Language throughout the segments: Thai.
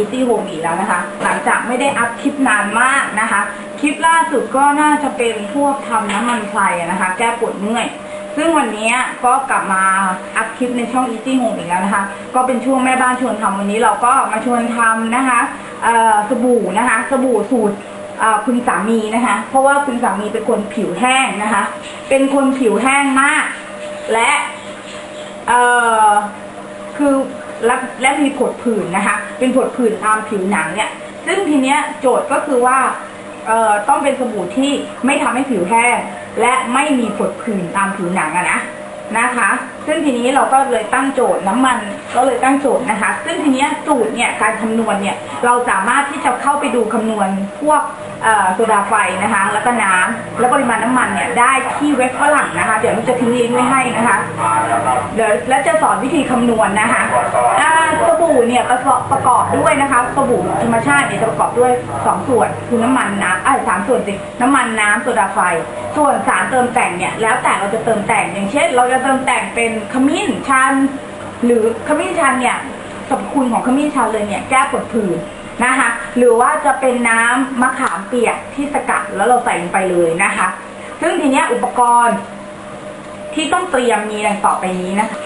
Easy Home อีกแล้วนะคะ หลังจากไม่ได้อัพคลิปนานมากนะคะ คลิปล่าสุดก็น่าจะเป็นพวกทำน้ำมันไฟอะนะคะ แก้ปวดเมื่อยซึ่งวันนี้ก็กลับมาอัพคลิปในช่อง Easy Home อีกแล้วนะคะ ก็เป็นช่วงแม่บ้านชวนทำวันนี้เราก็มาชวนทำนะคะสบู่นะคะ สบู่สูตรคุณสามีนะคะ เพราะว่าคุณสามีเป็นคนผิวแห้งนะคะ เป็นคนผิวแห้งมาก และคือ และและมีผดผื่นนะคะ เป็นผดผื่นตามผิวหนังเนี่ย ซึ่งทีเนี้ยโจทย์ก็คือว่าเอ่อต้องเป็นสบู่ที่ไม่ทำให้ผิวแห้งและไม่มีผดผื่นตามผิวหนังอะนะนะคะ ซึ่งทีนี้เราก็เลยตั้งโจทย์น้ำมันก็เลยตั้งโจทย์นะคะ ซึ่งทีนี้สูตรเนี่ยการคำนวณเนี่ยเราสามารถที่จะเข้าไปดูคำนวณพวกโซดาไฟนะคะ แล้วก็น้ำแล้วปริมาณน้ำมันเนี่ยได้ที่เว็บฝรั่งนะคะ เดี๋ยวเราจะทิ้งลิงก์ไว้ให้นะคะเดี๋ยวแล้วจะสอนวิธีคำนวณนะคะสบู่เนี่ยประกอบประกอบด้วยนะคะสบู่ธรรมชาติเนี่ยจะประกอบด้วยสองส่วนคือน้ำมันน้ำไอ้สามส่วนสิน้ำมันน้ำโซดาไฟ ส่วนสารเติมแต่งเนี่ยแล้วแต่เราจะเติมแต่งอย่างเช่น เราจะเติมแต่งเป็นขมิ้นชัน หรือขมิ้นชันเนี่ยสรรพคุณของขมิ้นชันเลยเนี่ยแก้ปวดผื่นนะคะ หรือว่าจะเป็นน้ำมะขามเปียกที่สกัดแล้วเราใส่ลงไปเลยนะคะ ซึ่งทีเนี้ยอุปกรณ์ที่ต้องเตรียมมีดังต่อไปนี้นะคะ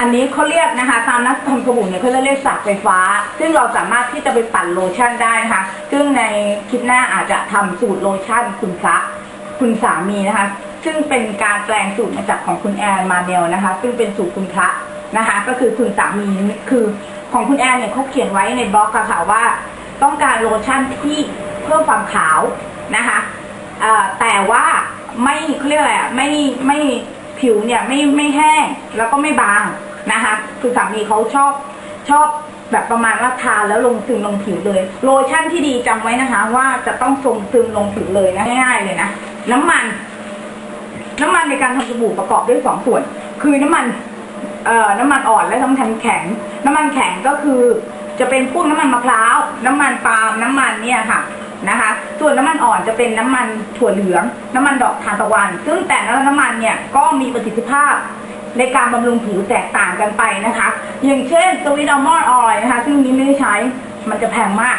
อันนี้เขาเรียกนะคะตามนักทำสบู่เนี่ยเขาเรียกสากไฟฟ้า ซึ่งเราสามารถที่จะไปปั่นโลชั่นได้นะคะ ซึ่งในคลิปหน้าอาจจะทำสูตรโลชั่นคุณพระคุณสามีนะคะ ซึ่งเป็นการแปลงสูตรมาจากของคุณแอนมาเนลนะคะ ซึ่งเป็นสูตรคุณพระนะคะ ก็คือคุณสามีคือของคุณแอนเนี่ยเขาเขียนไว้ในบล็อกอะค่ะว่า ต้องการโลชั่นที่เพิ่มความขาวนะคะแต่ว่าไม่เขาเรียกอะไรอะไม่ไม่ผิวเนี่ยไม่ไม่แห้งแล้วก็ไม่บางนะคะ คือสามีเขาชอบชอบแบบประมาณว่าทาแล้วลงซึมลงผิวเลย โลชั่นที่ดีจำไว้นะคะ ว่าจะต้องทรงซึมลงผิวเลยนะง่ายๆเลยนะน้ำมัน น้ำมันในการทำสบู่ประกอบด้วยสองส่วน คือน้ำมันเอ่อน้ำมันอ่อนและน้ำมันแข็ง น้ำมันแข็งก็คือจะเป็นพวกน้ำมันมะพร้าว น้ำมันปาล์มน้ำมันเนี่ยค่ะนะคะ ส่วนน้ำมันอ่อนจะเป็นน้ำมันถั่วเหลือง น้ำมันดอกทานตะวัน ซึ่งแต่ละน้ำมันเนี่ยก็มีประสิทธิภาพในการบำรุงผิวแตกต่างกันไปนะคะ อย่างเช่นสวิตอัลมอนด์ออยนะคะ ซึ่งนี้ไม่ได้ใช้ มันจะแพงมาก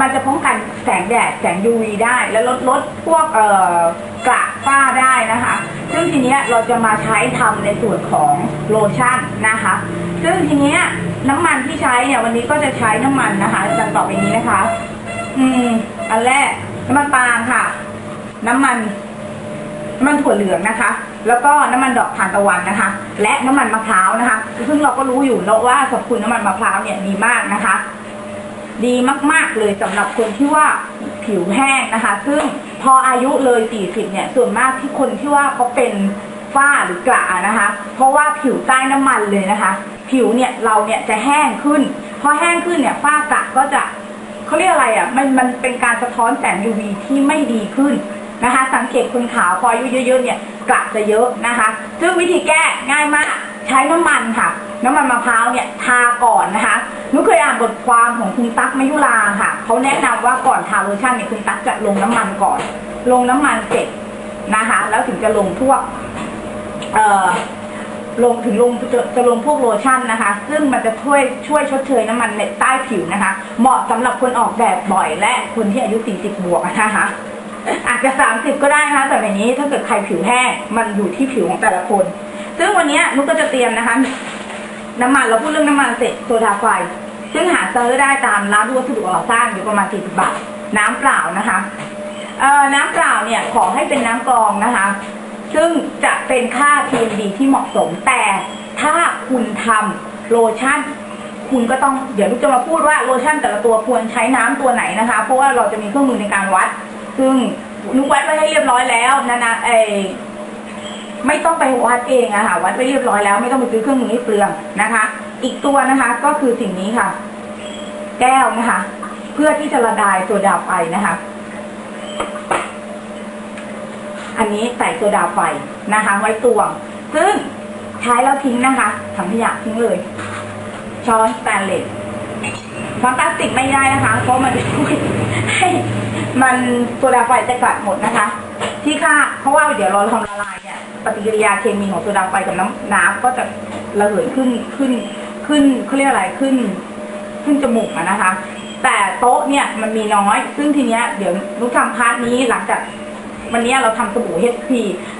มันจะป้องกันแสงแดด แสง UV ได้ และลดลดพวกเอ่อกระฝ้าได้นะคะ ซึ่งทีเนี้ยเราจะมาใช้ทำในส่วนของโลชั่นนะคะ ซึ่งทีเนี้ยน้ำมันที่ใช้เนี่ยวันนี้ก็จะใช้น้ำมันนะคะดังต่อไปนี้นะคะ อืม อันแรกน้ำมันปาล์มค่ะ น้ำมันน้ำมันถั่วเหลืองนะคะ แล้วก็น้ำมันดอกทานตะวันนะคะ และน้ำมันมะพร้าวนะคะซึ่งเราก็รู้อยู่แล้วว่าสรรพคุณน้ำมันมะพร้าวเนี่ยดีมากนะคะ ดีมากๆเลยสำหรับคนที่ว่า ผิวแห้งนะคะ ซึ่งพออายุเลย 40 เนี่ย ส่วนมากที่คนที่ว่าเขาเป็นฝ้าหรือกระนะคะ เพราะว่าผิวใต้น้ำมันเลยนะคะ ผิวเนี่ยเราเนี่ยจะแห้งขึ้น พอแห้งขึ้นเนี่ยฝ้ากระก็จะเขาเรียกอะไรอะ มันมันเป็นการสะท้อนแสง UV ที่ไม่ดีขึ้นนะคะ สังเกตคนขาวพออายุเยอะๆเนี่ยกระจะเยอะนะคะ ซึ่งวิธีแก้ง่ายมากใช้น้ำมันค่ะ น้ำมันมะพร้าวเนี่ยทาก่อนนะคะหนุเคยอ่านบทความของคุณตั๊กมยุราค่ะเขาแนะนำว่าก่อนทาโลชั่นเนี่ยคุณตั๊กจะลงน้ำมันก่อน ลงน้ำมันเสร็จนะคะ แล้วถึงจะลงพวกเอ่อลงถึงลงจะจะลงพวกโลชั่นนะคะ ซึ่งมันจะช่วยช่วยชดเชยน้ำมันในใต้ผิวนะคะ เหมาะสำหรับคนออกแบบบ่อยและคนที่อายุ 40 บวกนะคะอาจจะ 30 ก็ได้นะคะแต่ในนี้ถ้าเกิดใครผิวแห้งมันอยู่ที่ผิวของแต่ละคน ซึ่งวันนี้นุกก็จะเตรียมนะคะ น้ำมันเราพูดเรื่องน้ำมันเสร็จโซดาไฟซึ่งหาซื้อได้ตามร้านวัสดุก่อสร้างอยู่ประมาณ 40 บาท น้ำเปล่านะคะเอ่อน้ำเปล่าเนี่ยขอให้เป็นน้ำกรองนะคะ ซึ่งจะเป็นค่า TMD ที่เหมาะสมแต่ถ้าคุณทำโลชั่น คุณก็ต้องเดี๋ยวนุกจะมาพูดว่าโลชั่นแต่ละตัวควรใช้น้ำตัวไหนนะคะ เพราะว่าเราจะมีเครื่องมือในการวัด ซึ่งนุกวัดไว้ให้เรียบร้อยแล้วนะนะเออ ไม่ต้องไปวัดเองอะค่ะวัดไว้เรียบร้อยแล้วไม่ต้องไปซื้อเครื่องมือให้เปลืองนะคะ อีกตัวนะคะก็คือสิ่งนี้ค่ะ แก้วนะคะ เพื่อที่จะระบายโซดาไฟนะคะ อันนี้ใส่โซดาไฟนะคะ ไว้ตวง ซึ่งใช้แล้วทิ้งนะคะถังขยะทิ้งเลย ช้อนสแตนเลสช้อนพลาสติกไม่ได้นะคะ เพราะมันช่วยให้มันโซดาไฟจะกัดหมดนะคะ ที่ค่าเพราะว่าเดี๋ยวเราทำละลายเนี่ยปฏิกิริยาเคมีของโซดาไฟกับน้ำน้ำก็จะระเหยขึ้นขึ้นขึ้นเขาเรียกอะไรขึ้น ขึ้นจมูกอะนะคะ แต่โต๊ะเนี่ยมันมีน้อย ซึ่งทีเนี้ยเดี๋ยวนุกทำพาร์ทนี้หลังจากวันนี้เราทำสบู่ HP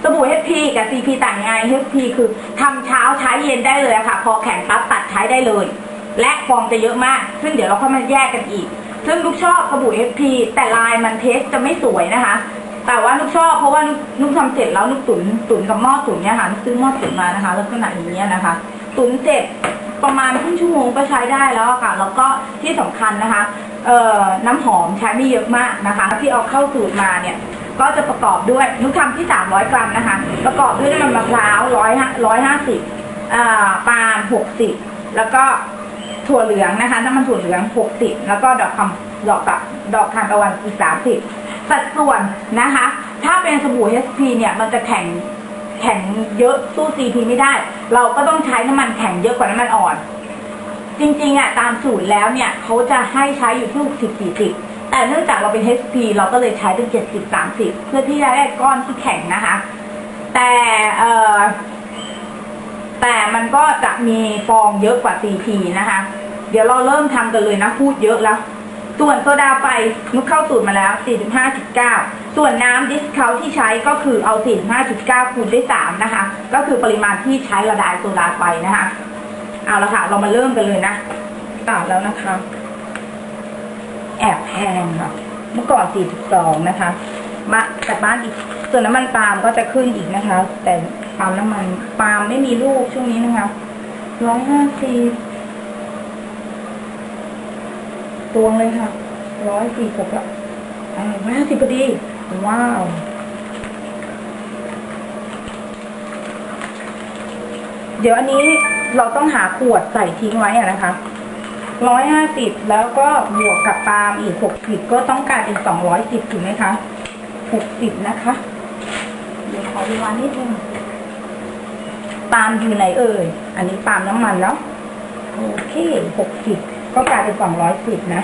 สบู่ HP กับ CP ต่างยังไง HP คือทำเช้าใช้เย็นได้เลยะค่ะ พอแข็งปั๊บตัดใช้ได้เลย และฟองจะเยอะมาก ซึ่งเดี๋ยวเราค่อยมาแยกกันอีก ซึ่งลูกชอบสบู่ HP แต่ลายมันเทสจะไม่สวยนะคะ แต่ว่านุกชอบเพราะว่านุกนุกทำเสร็จแล้วนุกตุ๋นตุ๋นกับหม้อตุ๋นเนี่ยค่ะนุกซื้อหม้อตุ๋นมานะคะลักษณะอย่างเงี้ยนะคะ ตุ๋นเสร็จประมาณครึ่งชั่วโมงก็ใช้ได้แล้วอะค่ะ แล้วก็ที่สำคัญนะคะเอ่อน้ำหอมใช้ไม่เยอะมากนะคะ ที่เอาเข้าสูตรมาเนี่ย ก็จะประกอบด้วยนุกทำที่ 300 กรัมนะคะ ประกอบด้วยน้ำมันมะพร้าวร้อยร้อยห้าสิบอ่าปาล์มหกสิบแล้วก็ถั่วเหลืองนะคะน้ำมันถั่วเหลืองหกสิบแล้วก็ดอกคำดอกกับดอกทานตะวันอีกสามสิบ สัดส่วนนะคะ ถ้าเป็นสบู่ HP เนี่ยมันจะแข็งแข็งเยอะสู้ CP ไม่ได้ เราก็ต้องใช้น้ำมันแข็งเยอะกว่าน้ำมันอ่อน จริงๆอะตามสูตรแล้วเนี่ยเขาจะให้ใช้อยู่ที่ 60 40 แต่เนื่องจากเราเป็น HP เราก็เลยใช้เป็น 70 30 เพื่อที่จะได้ก้อนที่แข็งนะคะ แต่เอ่อแต่มันก็จะมีฟองเยอะกว่า CP นะคะ เดี๋ยวเราเริ่มทำกันเลยนะพูดเยอะแล้ว ส่วนโซดาไปมุดเข้าสูตรมาแล้ว 45.9 ส่วนน้ำดิสเขาที่ใช้ก็คือเอา 45.9 คูณด้วย 3 นะคะ ก็คือปริมาณที่ใช้ละลายโซดาไปนะคะ เอาละค่ะ เรามาเริ่มกันเลยนะต่าแล้วนะคะ แอบแพงค่ะ เมื่อก่อน 42 นะคะ มาจากบ้านอีก ส่วนน้ำมันปาล์มก็จะขึ้นอีกนะคะ แต่ปาล์มน้ำมันปาล์มไม่มีลูกช่วงนี้นะคะ 150 ตวงเลยค่ะร้อยสี่สิบอะอ่าร้อยห้าสิบพอดี ว้าวเดี๋ยวอันนี้เราต้องหาขวดใส่ทิ้งไว้อะนะคะร้อยห้าสิบแล้วก็บวกกับปาล์มอีกหกสิบก็ต้องกลายเป็นสองร้อยสิบถูกไหมคะหกสิบนะคะ เดี๋ยวขอเวลานิดนึงปาล์มอยู่ไหนเอ่ย อันนี้ปาล์มน้ำมันเนาะโอเคหกสิบ ก็กลายเป็นสองร้อยสิบนะ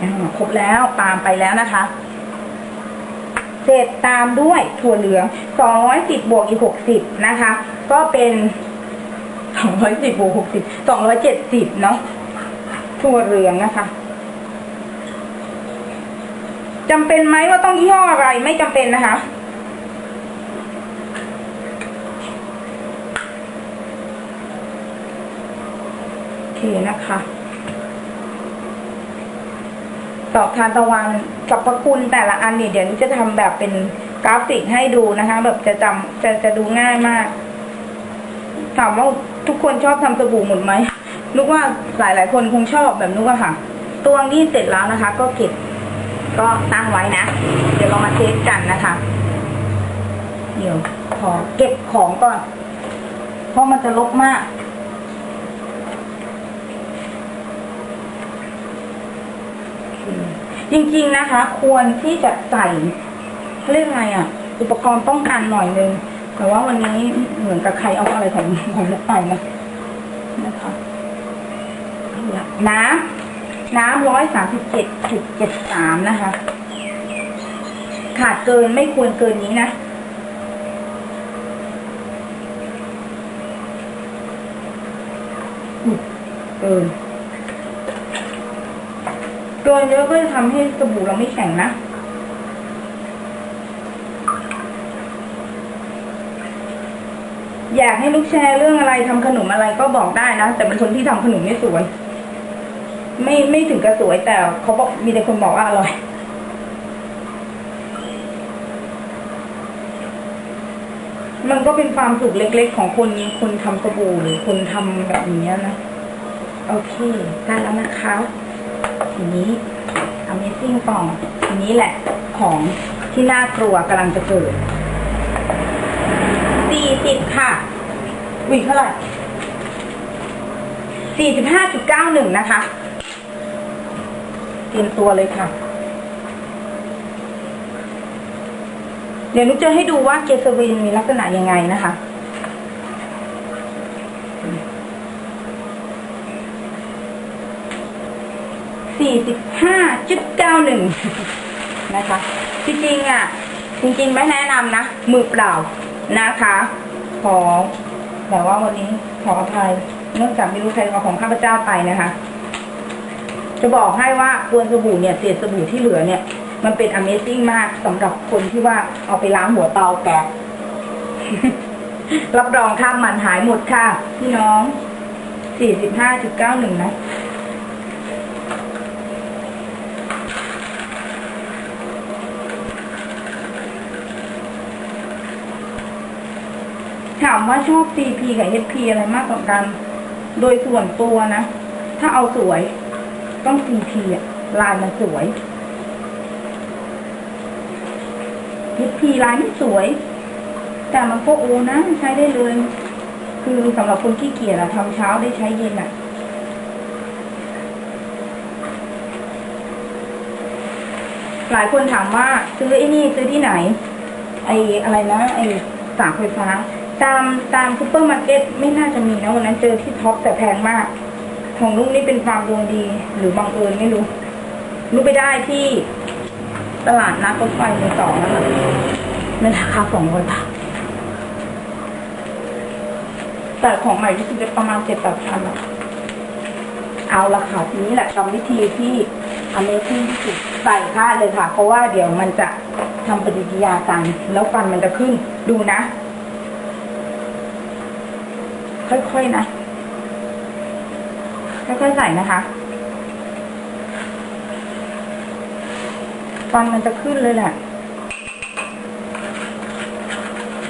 อ่าครบแล้วปามไปแล้วนะคะเสร็จตามด้วยถั่วเหลือง210บบวกอีก60นะคะ ก็เป็น210บบวก60 270เนาะถั่วเหลืองนะคะจำเป็นไหมว่าต้องยี่ห้ออะไรไม่จำเป็นนะคะ โอเคนะคะ ดอกทานตะวันกับประคุณแต่ละอันเนี่ยเดี๋ยวนี้จะทำแบบเป็นกราฟิกให้ดูนะคะ แบบจะจำจะจะดูง่ายมาก ถามว่าทุกคนชอบทำสบู่หมดไหมนุกว่าหลายหลายๆ คนคงชอบแบบนุกอะค่ะตวงนี่เสร็จแล้วนะคะ ก็เก็บก็ตั้งไว้นะ เดี๋ยวเรามาเทสกันนะคะ เดี๋ยวขอเก็บของก่อน เพราะมันจะลกมาก จริงๆนะคะ ควรที่จะใส่เขาเรียกไงอะ อุปกรณ์ป้องกันหน่อยนึง แต่ว่าวันนี้เหมือนกับใครเอาอะไรของของลูกไปนะนะคะน้ำน้ำร้อยสามสิบเจ็ดจุดเจ็ดสามนะคะ ขาดเกินไม่ควรเกินนี้นะเกิน เกินเยอะก็จะทำให้สบู่เราไม่แข็งนะอยากให้ลูกแชร์เรื่องอะไรทำขนมอะไรก็บอกได้นะ แต่เป็นคนที่ทำขนมไม่สวย ไม่ไม่ถึงกับสวยแต่เขาบอกมีแต่คนบอกว่าอร่อย มันก็เป็นความสุขเล็ก ๆ ของคนคนทำสบู่หรือคนทำแบบนี้นะ โอเคได้แล้วนะคะ ทีนี้ Amazing ต่อทีนี้แหละของที่น่ากลัวกำลังจะเกิดสี่สิบค่ะวิเท่าไหร่สี่สิบห้าจุดเก้าหนึ่งนะคะ เตรียมตัวเลยค่ะ เดี๋ยวนุกจะให้ดูว่าเกสวินมีลักษณะยังไงนะคะ สี่สิบห้าจุดเก้าหนึ่งนะคะ จริงๆอะ จริงๆ ไม่แนะนำนะ มือเปล่านะคะ ขอแต่ว่าวันนี้ขออภัยเนื่องจากไม่รู้ใครเอาของข้าพเจ้าไปนะคะ จะบอกให้ว่ากวนสบู่เนี่ยเศษสบู่ที่เหลือเนี่ย มันเป็น Amazing มากสำหรับคนที่ว่าเอาไปล้างหัวเตาแก๊สรับรองข้ามมันหายหมดค่ะ พี่น้อง 45.91 นะ ถามว่าชอบ CP กับ HP อะไรมากกว่ากัน โดยส่วนตัวนะ ถ้าเอาสวย ต้อง CP อะลายมันสวย HP ลายไม่สวย แต่มันก็โอนะ ใช้ได้เลย คือสำหรับคนขี้เกียจอะทำเช้าได้ใช้เย็นอะหลายคนถามว่าซื้อไอ้นี่ซื้อที่ไหน ไอ้อะไรนะ ไอ้สากไฟฟ้า ตามตามซูเปอร์มาร์เก็ตไม่น่าจะมีนะวันนั้นเจอที่ท็อปแต่แพงมาก ของลูกนี่เป็นความดวงดี หรือบังเอิญไม่รู้ลูกไปได้ที่ตลาดนัดรถไฟในสองนั่นแหละในราคาสองร้อยบาทแต่ของใหม่ที่สุดจะประมาณเจ็ดแปดพันอะเอาละค่ะทีนี้แหละกรรมวิธีที่อเมซิ่งที่สุดใส่ผ้าเลยค่ะ เพราะว่าเดี๋ยวมันจะทำปฏิกิริยากันแล้วฟันมันจะขึ้นดูนะ ค่อยๆนะค่อยๆใส่นะคะ ฟันมันจะขึ้นเลยแหละ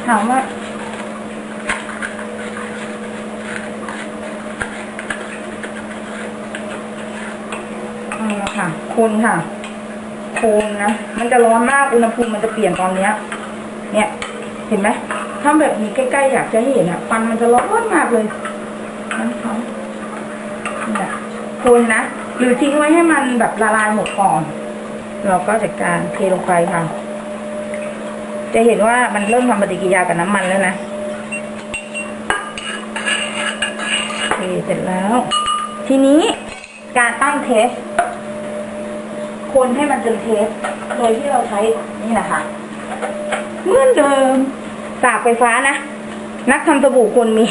ถามว่าค่ะคนค่ะโคนนะ มันจะร้อนมาก อุณหภูมิมันจะเปลี่ยนตอนเนี้ย เนี่ย เห็นไหม ถ้าแบบนี้ใกล้ๆอยากจะเห็นอะฟันมันจะร้อนมากเลยนะคะนี่แหละคนนะ หรือทิ้งไว้ให้มันแบบละลายหมดก่อน เราก็จัดการเทลงไปค่ะ จะเห็นว่ามันเริ่มทำปฏิกิริยากับน้ำมันแล้วนะเทเสร็จแล้ว ทีนี้การตั้งเทสคนให้มันจนเทสโดยที่เราใช้นี่แหละค่ะเหมือนเดิม สากไฟฟ้านะ นักทำสบู่คนมี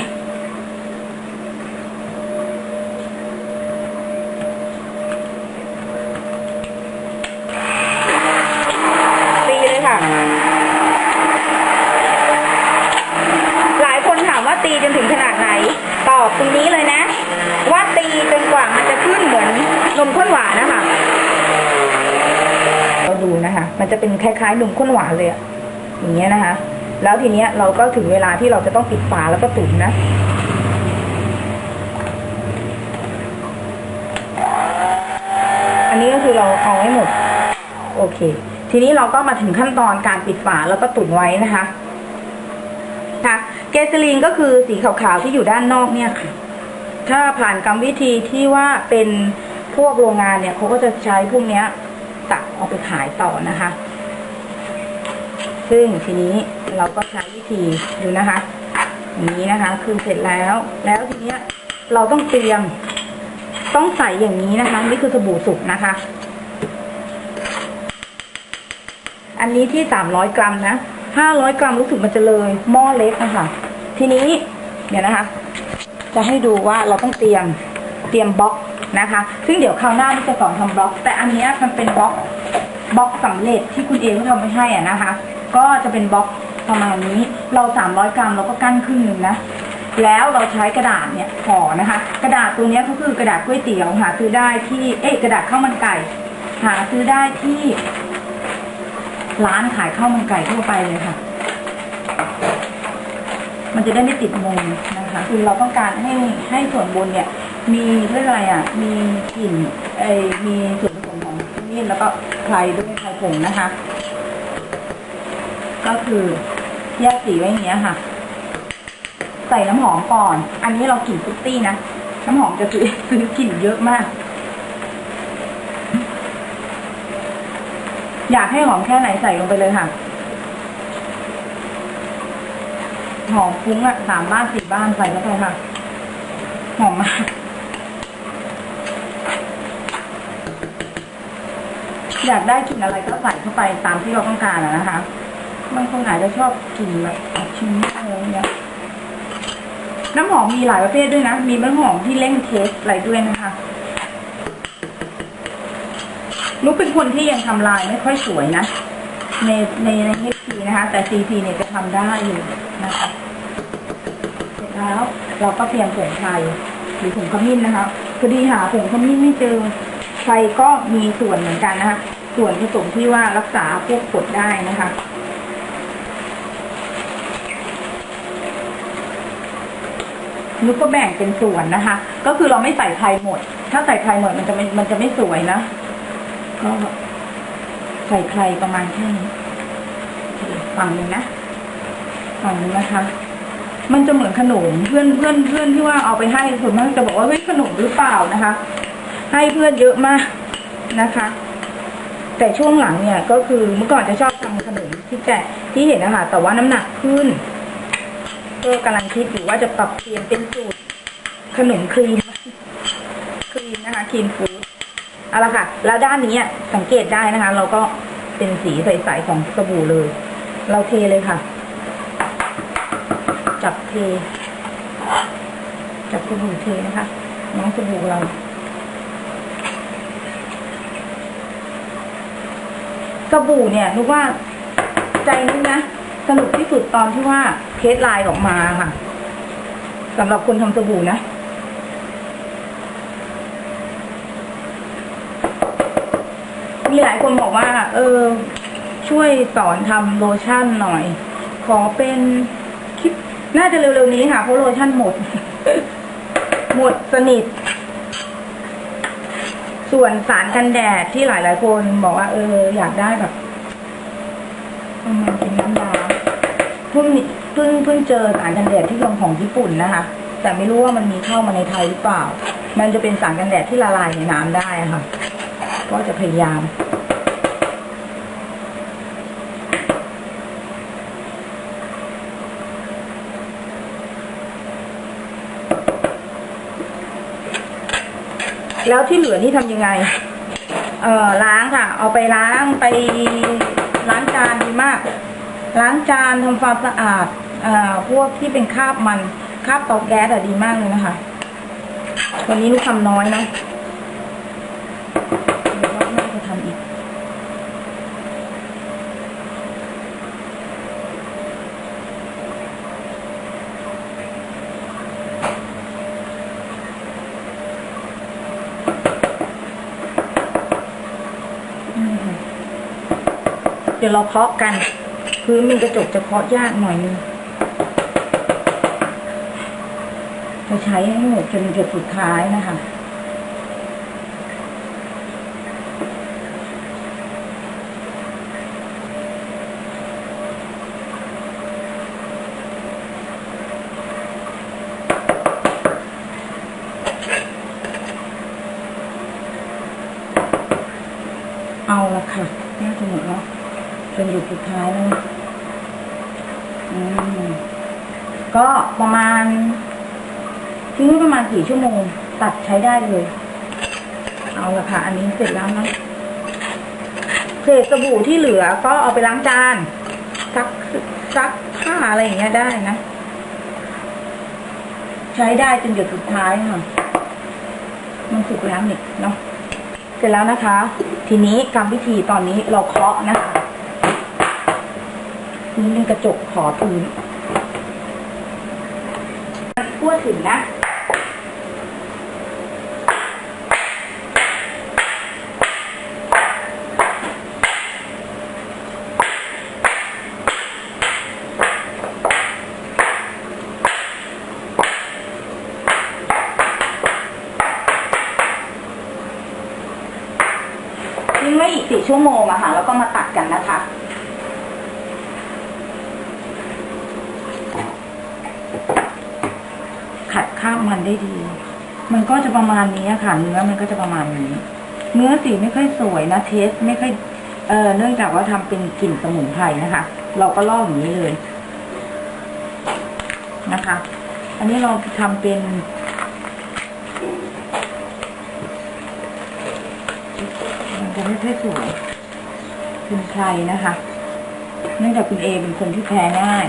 ตีเลยค่ะ หลายคนถามว่าตีจนถึงขนาดไหน ตอบตรงนี้เลยนะ ว่าตีจนกว่ามันจะขึ้นเหมือนนมข้นหวานนะคะเราดูนะคะ มันจะเป็นคล้ายๆนมข้นหวานเลยอะอย่างเงี้ยนะคะ แล้วทีเนี้ยเราก็ถึงเวลาที่เราจะต้องปิดฝาแล้วก็ตุ๋นนะอันนี้ก็คือเราเอาให้หมด โอเค ทีนี้เราก็มาถึงขั้นตอนการปิดฝาแล้วก็ตุ๋นไว้นะคะค่ะเกสลีนก็คือสีขาวๆที่อยู่ด้านนอกเนี่ยค่ะ ถ้าผ่านกรรมวิธีที่ว่าเป็นพวกโรงงานเนี่ยเขาก็จะใช้พวกเนี้ยตักเอาไปขายต่อนะคะ ซึ่งทีนี้ เราก็ใช้วิธีดูนะคะอย่างนี้นะคะ คือเสร็จแล้ว แล้วทีเนี้ยเราต้องเตรียม ต้องใส่อย่างนี้นะคะ นี่คือสบู่สุกนะคะ อันนี้ที่สามร้อยกรัมนะห้าร้อยกรัมรู้สึกมันจะเลยหม้อเล็กนะคะทีนี้เดี๋ยวนะคะ จะให้ดูว่าเราต้องเตรียมเตรียมบล็อกนะคะ ซึ่งเดี๋ยวคราวหน้านี่จะสอนทำบล็อก แต่อันนี้มันเป็นบล็อกบล็อกสำเร็จที่คุณเอเขาทำไว้ให้อะนะคะ ก็จะเป็นบล็อก ประมาณนี้ เราสามร้อยกรัมเราก็กั้นครึ่งหนึ่งนะ แล้วเราใช้กระดาษเนี่ยห่อนะคะ กระดาษตัวนี้ก็คือกระดาษก๋วยเตี๋ยวหาซื้อได้ที่ เอ๊ะกระดาษข้าวมันไก่หาซื้อได้ที่ ร้านขายข้าวมันไก่ทั่วไปเลยค่ะ มันจะได้ไม่ติดมุมนะคะ คือเราต้องการให้ให้ส่วนบนเนี่ย มีเรื่องอะไรอะ มีกลิ่นไอมีส่วนผสมของขมิ้นแล้วก็ไพรด้วยไพรผงนะคะ ก็คือ แยกสีไว้อย่างเงี้ยค่ะ ใส่น้ำหอมก่อน อันนี้เรากลิ่นฟรุตตี้นะ น้ำหอมจะซื้อซื้อกลิ่นเยอะมาก อยากให้หอมแค่ไหนใส่ลงไปเลยค่ะ หอมฟุ้งอะสามบ้านสี่บ้านใส่เข้าไปค่ะ หอมมากอยากได้กลิ่นอะไรก็ใส่เข้าไปตามที่เราต้องการนะคะ บางคนอาจจะชอบกลิ่นแบบชิ้นอะไรอย่างเงี้ยน้ำหอมมีหลายประเภทด้วยนะ มีน้ำหอมที่เร่งเทสอะไรด้วยนะคะนุกเป็นคนที่ยังทำลายไม่ค่อยสวยนะ ในในในเฮีนะคะ แต่ซีพีเนี่ยจะทำได้อยู่นะคะเสร็จแล้วเราก็เตรียมผงไทยหรือผงขมิ้นนะคะพอดีหาผงขมิ้นไม่เจอไฟก็มีส่วนเหมือนกันนะคะ ส่วนผสมที่ว่ารักษาพวกกดได้นะคะ นุกก็แบ่งเป็นส่วนนะคะ ก็คือเราไม่ใส่ไทยหมด ถ้าใส่ไทยหมดมันจะไม่มันจะไม่สวยนะ ก็ใส่ไทยประมาณแค่นี้ฝั่งหนึ่งนะฝั่งหนึ่งนะคะ มันจะเหมือนขนมเพื่อนเพื่อนเพื่อนที่ว่าเอาไปให้ส่วนมากจะบอกว่าเฮ้ยขนมหรือเปล่านะคะ ให้เพื่อนเยอะมากนะคะแต่ช่วงหลังเนี่ยก็คือเมื่อก่อนจะชอบทำขนมที่แต่ที่เห็นนะคะแต่ว่าน้ำหนักขึ้น ก็กำลังคิดอยู่ว่าจะปรับเปลี่ยนเป็นสูตรขนมครีมครีมนะคะครีมฟูดเอาละค่ะ แล้วด้านนี้สังเกตได้นะคะ เราก็เป็นสีใสๆของสบู่เลย เราเทเลยค่ะ จับเท จับสบู่เทนะคะ น้องสบู่เราสบู่เนี่ยนึกว่าใจนึกนะ สนุกที่สุดตอนที่ว่าเทสไลน์ออกมาค่ะสำหรับคนทำสบู่นะ มีหลายคนบอกว่า เออ ช่วยสอนทำโลชั่นหน่อย ขอเป็นคลิป น่าจะเร็วๆนี้ค่ะ เพราะโลชั่นหมด หมดสนิท ส่วนสารกันแดดที่หลายๆคนบอกว่า เออ อยากได้แบบประมาณเป็นน้ำยาเพิ่งเพิ่งเพิ่งเจอสารกันแดดที่ลงของญี่ปุ่นนะคะ แต่ไม่รู้ว่ามันมีเข้ามาในไทยหรือเปล่า มันจะเป็นสารกันแดดที่ละลายในน้ำได้ะค่ะ ก็จะพยายามแล้วที่เหลือนี่ทำยังไง เอ่อล้างค่ะ เอาไปล้างไปล้างจานดีมาก ล้างจานทำความสะอาดอ่อพวกที่เป็นคราบมันคราบเตาแก๊สอะดีมากเลยนะคะวันนี้ลูกทำน้อยเนาะเดี๋ยวรอบหน้าจะทำอีก เดี๋ยวเราเคาะกัน พื้นมีกระจกจะเคาะยากหน่อยนึงจะใช้ให้หมดจนจุดสุดท้ายนะคะเอาละค่ะ น่าจะหมดแล้วเป็นหยุดสุดท้ายแล้วนะอืมก็ ประมาณทิ้งไว้ประมาณกี่ชั่วโมง ตัดใช้ได้เลย เอาละค่ะ อันนี้เสร็จแล้วนะเศษสบู่ที่เหลือก็เอาไปล้างจานซักซักผ้าอะไรอย่างเงี้ยได้นะ ใช้ได้จนหยดสุดท้ายค่ะมันสุกแล้วนี่เนาะเสร็จแล้วนะคะ ทีนี้กรรมวิธีตอนนี้เราเคาะนะคะนี่เป็นกระจกขอพื้น ถึงนะทิ้งไว้อีกสี่ชั่วโมงอะค่ะแล้วก็มาตัดกันนะคะ ขัดคราบมันได้ดี มันก็จะประมาณนี้ค่ะเนื้อมันก็จะประมาณนี้ เนื้อสีไม่ค่อยสวยนะเทสไม่ค่อยเออเนื่องจากว่าทำเป็นกลิ่นสมุนไพรนะคะ เราก็ลอกอย่างนี้เลยนะคะ อันนี้เราทำเป็นมันจะไม่ค่อยสวยคุณใครนะคะเนื่องจากคุณเอเป็นคนที่แพ้ง่าย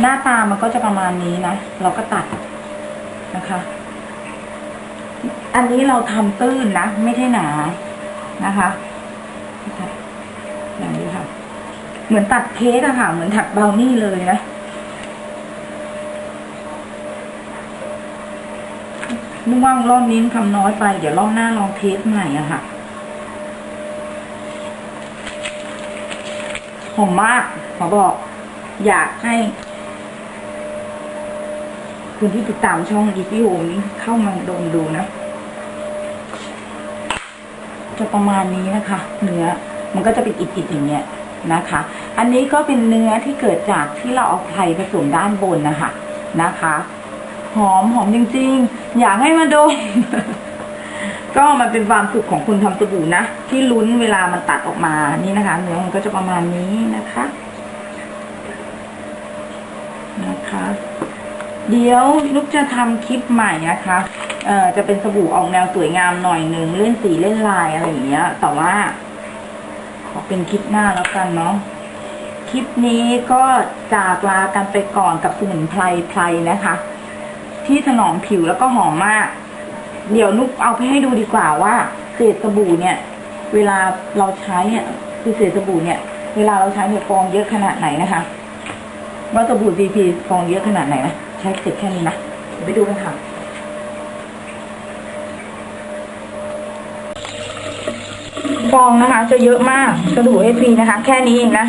หน้าตามันก็จะประมาณนี้นะ เราก็ตัด นะคะ อันนี้เราทำตื้นนะ ไม่ใช่หนานะคะอย่างนี้ค่ะ เหมือนตัดเค้กอะค่ะ เหมือนถักเบราวนี่เลยนะนุ่งว่างรอบนี้ทำน้อยไป เดี๋ยวรอบหน้าลองเทสใหม่อะค่ะ หอมมากขอบอก อยากให้ คุณที่ติดตามช่องอีพีโอนี้เข้ามาดมดูนะ จะประมาณนี้นะคะ เนื้อมันก็จะเป็นอิดๆอย่างเงี้ยนะคะ อันนี้ก็เป็นเนื้อที่เกิดจากที่เราเอาไข่ผสมด้านบนนะคะนะคะหอมหอมจริงๆ อยากให้มาดมก็มันเป็นความสุขของคุณทำสบู่นะ ที่ลุ้นเวลามันตัดออกมานี่นะคะ เนื้อมันก็จะประมาณนี้นะคะ เดี๋ยวลูกจะทำคลิปใหม่นะคะเอ่อจะเป็นสบู่ออกแนวสวยงามหน่อยหนึ่งเล่นสีเล่นลายอะไรอย่างเงี้ย แต่ว่า ขอเป็นคลิปหน้าแล้วกันเนาะคลิปนี้ก็จากลากันไปก่อนกับสมุนไพรไพรนะคะ ที่ถนอมผิวแล้วก็หอมมาก เดี๋ยวนุกเอาไปให้ดูดีกว่าว่าเศษสบู่เนี่ย เวลาเราใช้เนี่ยคือเศษสบู่เนี่ย เวลาเราใช้เนี่ยฟองเยอะขนาดไหนนะคะว่าสบู่ CP ฟองเยอะขนาดไหนนะ ช้เสร็จแค่นี้นะเดี๋ยวไปดูกันค่ะฟองนะคะ จะเยอะมากสบู่ SP นะคะ แค่นี้เองนะ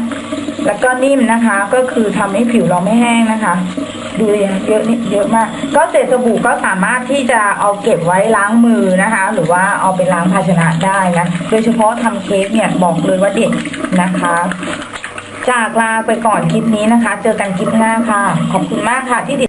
แล้วก็นิ่มนะคะ ก็คือทำให้ผิวเราไม่แห้งนะคะ ดูเลยเยอะนิดเยอะมาก ก็เศษสบู่ก็สามารถที่จะเอาเก็บไว้ล้างมือนะคะ หรือว่าเอาไปล้างภาชนะได้นะโดยเฉพาะทำเค้กเนี่ยบอกเลยว่าเด็ดนะคะ จากลาไปก่อนคลิปนี้นะคะ เจอกันคลิปหน้าค่ะ ขอบคุณมากค่ะที่ติด